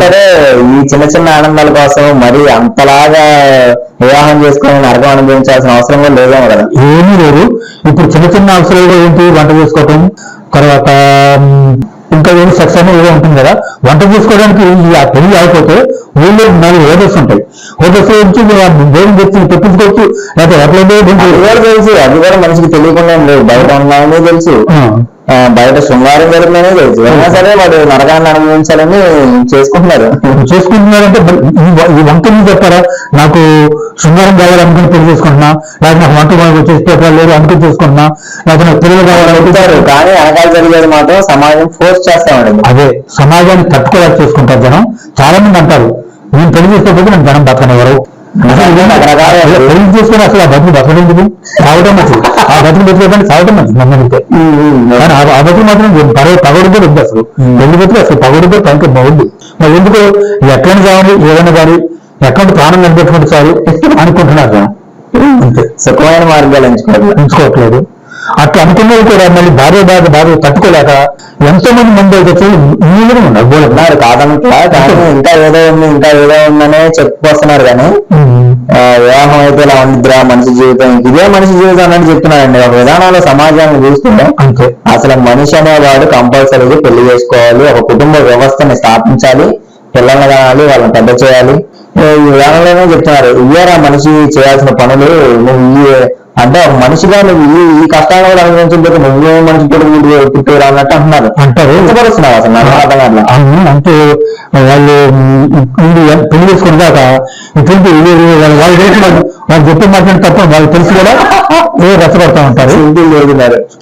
సరే ఈ చిన్న చిన్న ఆనందాల కోసం మరి అంతలాగా వివాహం చేసుకొని నరకం అనుభవించాల్సిన అవసరం కూడా లేదేమో కదా. ఏమీ లేదు. ఇప్పుడు చిన్న చిన్న అవసరాలు ఏంటి? వంట చేసుకోవటం తర్వాత ఇంకా ఏమి సెక్స్ అనేది ఏదో ఉంటుంది కదా వంట చేసుకోవడానికి ఆ పెళ్ళి అయిపోతే ఊళ్ళో నాలుగు హోటల్స్ ఉంటాయి. హోటల్స్ నుంచి దేవుని తెచ్చి తెప్పించుకోవచ్చు లేకపోతే ఎట్లయితే అది కూడా తెలుసు. అది కూడా మనిషికి తెలియకుండా ఏం లేదు. బయట ఉన్నామని తెలుసు. బయట శృంగారం జరుగుతుందనే తెలుసు. అయినా సరే వాడు నరకాన్ని అనుభవించాలని చేసుకుంటున్నారు. చేసుకుంటున్నారంటే ఈ మీద చెప్పారా? నాకు శృంగారం కావాలనుకుని పెళ్ళి చేసుకుంటున్నా. లేకపోతే నాకు వంట బాగా చేసి పెట్టాలి లేదు అనుకుని చేసుకుంటున్నా. లేకపోతే నాకు పిల్లలు కావాలనుకుంటారు కానీ వెనకాల జరిగేది మాత్రం సమాజం ఫోర్స్ చేస్తామండి. అదే సమాజాన్ని తట్టుకోలేక చేసుకుంటారు జనం. చాలా మంది అంటారు నేను పెళ్ళి చేసుకోకపోతే నేను జనం? రకరకాల- అసలు పెళ్ళి చేసుకుని అసలు ఆ బతుకు బతకడం సాగడం మంచిది ఆ బతుకు బతుకంటే సాగడం మంచిది అడిగితే కానీ ఆ బతుకు మాత్రం పగ పగడు కూడా ఉంది అసలు. పెళ్ళి బతుకు అసలు పగడు కూడా పనికి బాగుంది మరి ఎందుకు? ఎక్కడ కావాలి ఏదైనా కానీ ఎక్కడ ప్రాణం నిలబెట్టుకుంటే చాలు అనుకుంటున్నారు అంతే. సుఖమైన మార్గాలు ఎంచుకోవాలి. ఉంచుకోవట్లేదు అట్లా అనుకున్నది కూడా మళ్ళీ భార్య బాధ బాధ తట్టుకోలేక ఎంతో మంది మంది అయితే నీళ్ళు ఉన్నారు కాదనట్లా ఇంకా ఏదో ఉంది ఇంకా ఏదో ఉందనే చెప్పుకొస్తున్నారు కానీ వివాహం అయితే ఇలా ఉండిద్దిరా మనిషి జీవితం. ఇదే మనిషి జీవితం అని చెప్తున్నారండి. ఒక విధానంలో సమాజాన్ని చూస్తుంటే అంతే. అసలు మనిషి అనేవాడు కంపల్సరీగా పెళ్ళి చేసుకోవాలి. ఒక కుటుంబ వ్యవస్థని స్థాపించాలి. పిల్లల్ని కావాలి వాళ్ళని పెద్ద చేయాలి. ఈ విధానంలోనే చెప్తున్నారు. ఇయ్యారా మనిషి చేయాల్సిన పనులు నువ్వు అంటే మనిషిగా నువ్వు ఈ ఈ కష్టాలు కూడా నువ్వు మనిషి పుట్టి పుట్టిరా అన్నట్టు అంటున్నారు. అంటారు. అసలు అర్థం. అవును అంటే వాళ్ళు పెళ్ళి చేసుకుని దాకా వాళ్ళు వాళ్ళు చెప్పే మాట్లాడిన తప్ప వాళ్ళు తెలిసి కూడా ఏ రెచ్చగొడతా ఉంటారు.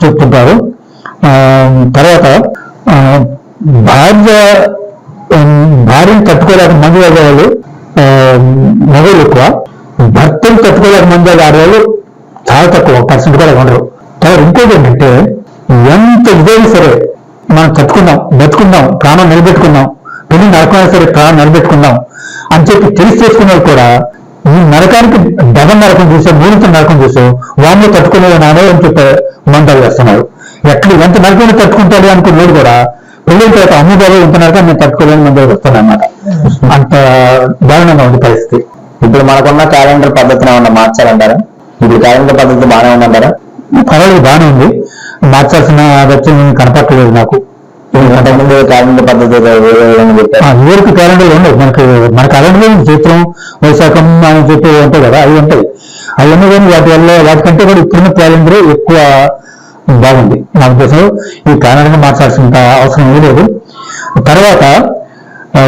చెప్తుంటారు. ఆ, తర్వాత ఆ, భార్య భార్యను తట్టుకోలేక మంది వాళ్ళు మొగలు ఎక్కువ. భర్తను తట్టుకోలేక మంది ఆడవాళ్ళు చాలా తక్కువ పర్సెంట్ కూడా ఉండరు తర్వాత ఇంకోటి ఏంటంటే ఎంత ఇదైనా సరే మనం కట్టుకుందాం బతుకుందాం ప్రాణం నిలబెట్టుకుందాం పెళ్ళి నరకమైనా సరే ప్రాణం నిలబెట్టుకుందాం అని చెప్పి తెలిసి చేసుకున్నారు కూడా ఈ నరకానికి డబల్ నరకం చూసాం మూడింత నరకం చూసాం వాళ్ళు తట్టుకునే నానే అని చెప్పి మంటలు వేస్తున్నారు. ఎట్లు ఎంత నరకాన్ని తట్టుకుంటాడు అనుకున్నాడు కూడా పెళ్ళిన తర్వాత అమ్మ బాబు ఇంత నరకం నేను తట్టుకోలేని మంది వస్తానమాట అంత దారుణంగా ఉంది పరిస్థితి. ఇప్పుడు మనకున్న క్యాలెండర్ పద్ధతిని ఏమన్నా మార్చాలంటారా? ఇప్పుడు క్యాలెండర్ పద్ధతి బాగానే ఉందంటారా? పర్వాలేదు బాగానే ఉంది. మార్చాల్సిన అగత్యం ఏమీ కనపట్టలేదు నాకు. అంతకుముందు క్యాలెండర్ పద్ధతి ఉండవు. మనకి మన క్యాలెండర్ చిత్రం వైశాఖం అని చెప్పి ఉంటాయి కదా అవి ఉంటాయి. అవన్నీ కానీ వాటి వల్ల వాటికంటే కూడా ఇప్పుడున్న క్యాలెండర్ ఎక్కువ బాగుంది. నా ఉద్దేశంలో ఈ క్యాలెండర్ మార్చాల్సిన అవసరం లేదు. తర్వాత ఈ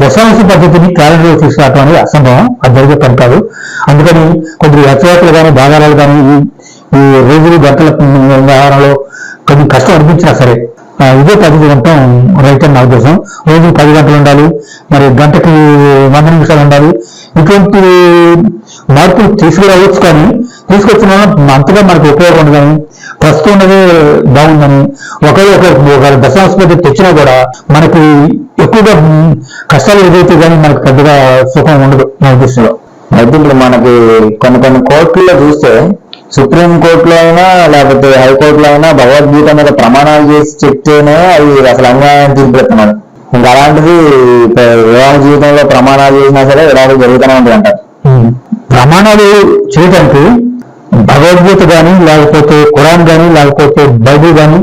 దశాంశ పద్ధతిని క్యాలెండర్ తీసుకురావడం అనేది అసంభవం. అది జరిగే పని కాదు. అందుకని కొద్ది రచయితలు కానీ భాగాలు కానీ ఈ రోజులు గంటల వ్యవహారంలో కొంచెం కష్టం అనిపించినా సరే ఇదే పద్ధతి ఉండటం రైట్ అని నా ఉద్దేశం రోజు పది గంటలు ఉండాలి. మరి గంటకి వంద నిమిషాలు ఉండాలి. ఇటువంటి మార్పులు తీసుకురావచ్చు కానీ తీసుకొచ్చిన అంతగా మనకు ఉపయోగం ఉండదు కానీ ప్రస్తుతం ఉన్నదే బాగుందని ఒకరి ఒక ఒక తెచ్చినా కూడా మనకి ఎక్కువగా కష్టాలు ఎదురైతే కానీ మనకు పెద్దగా సుఖం ఉండదు నా ఉద్దేశంలో. అయితే ఇప్పుడు మనకి కొన్ని కొన్ని కోర్టుల్లో చూస్తే సుప్రీం కోర్టులో అయినా లేకపోతే హైకోర్టులో అయినా భగవద్గీత మీద ప్రమాణాలు చేసి చెప్తేనే అవి అసలు అన్యాయం తీర్పిస్తున్నారు ఇంకా అలాంటిది వివాహ జీవితంలో ప్రమాణాలు చేసినా సరే వివాహాలు జరుగుతూనే ఉంటుంది అంటారు ప్రమాణాలు చేయడానికి భగవద్గీత కానీ లేకపోతే ఖురాన్ కానీ లేకపోతే బైబిల్ కానీ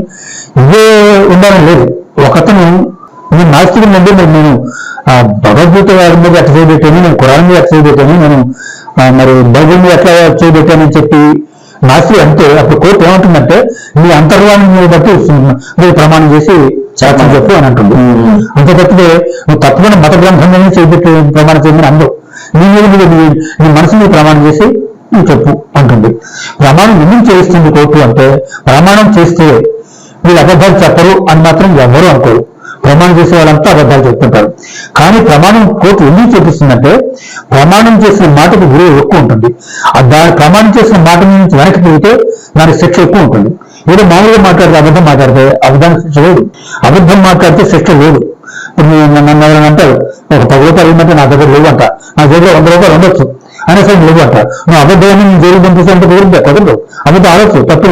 ఇవే ఉండాలని లేదు. ఒకతను నేను నాస్తికం నుండి మరి నేను ఆ భగవద్గీత వారి మీద ఎట్లా చేయబెట్టాను నేను ఖురాన్ మీద ఎట్లా చేయబెట్టాను నేను మరి బైబిల్ మీద ఎట్లా చేయబెట్టానని చెప్పి నాస్తి అంటే అప్పుడు కోర్టు ఏమంటుందంటే నీ అంతర్వాణి బట్టి మీరు ప్రమాణం చేసి చేతని చెప్పు అని అంటుంది. అంతే తప్పితే నువ్వు తప్పకుండా మత గ్రంథంలోనే చేపెట్టి ప్రమాణం చేయమని అందవు నీ మీద నువ్వు నీ మనసు మీద ప్రమాణం చేసి నువ్వు చెప్పు అంటుంది. ప్రమాణం ఎందుకు చేయిస్తుంది కోర్టు అంటే ప్రమాణం చేస్తే వీళ్ళు అబద్ధాలు చెప్పరు అని మాత్రం ఎవరు అనుకోరు. ప్రమాణం చేసే వాళ్ళంతా అబద్ధాలు చెప్తుంటారు. కానీ ప్రమాణం కోర్టు ఎందుకు చూపిస్తుందంటే ప్రమాణం చేసిన మాటకు విలువ ఎక్కువ ఉంటుంది. ఆ దాని ప్రమాణం చేసిన మాట నుంచి వెనక్కి తిరిగితే దానికి శిక్ష ఎక్కువ ఉంటుంది. ఏదో మామూలుగా మాట్లాడితే అబద్ధం మాట్లాడితే అబద్ధానికి శిక్ష లేదు. అబద్ధం మాట్లాడితే శిక్ష లేదు. ఇప్పుడు నన్ను ఎవరైనా అంటారు ఒక పది రూపాయలు ఇవ్వమంటే నా దగ్గర లేవు అంట నా దగ్గర వంద రూపాయలు ఉండొచ్చు. అనేసి సరే అంట నువ్వు అబద్ధాన్ని నేను జైలు పంపిస్తానంటే కుదరదు కుదరదు. అబద్ధం ఆడొచ్చు తప్పు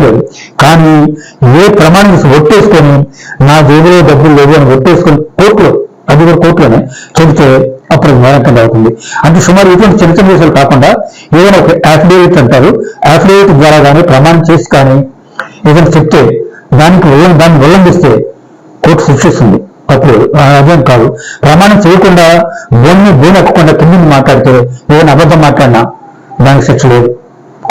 కానీ ఏ ప్రమాణం చేసి ఒట్టేసుకొని నా జేబులో డబ్బులు లేవు అని ఒట్టేసుకొని కోర్టులో అది కూడా కోర్టులోనే చెబితే అప్పుడు నేరం అవుతుంది. అంటే సుమారు ఇటువంటి చిన్న చిన్న విషయాలు కాకుండా ఏదైనా ఒక అఫిడేవిట్ అంటారు. అఫిడేవిట్ ద్వారా కానీ ప్రమాణం చేసి కానీ ఏదైనా చెప్తే దానికి దాన్ని ఉల్లంఘిస్తే కోర్టు శిక్షిస్తుంది. తప్పు. ఆ, అదేం కాదు. ప్రమాణం చేయకుండా భూమిని భూమి ఎక్కకుండా కింద మాట్లాడితే ఏదైనా అబద్ధం మాట్లాడినా దానికి శిక్ష లేదు.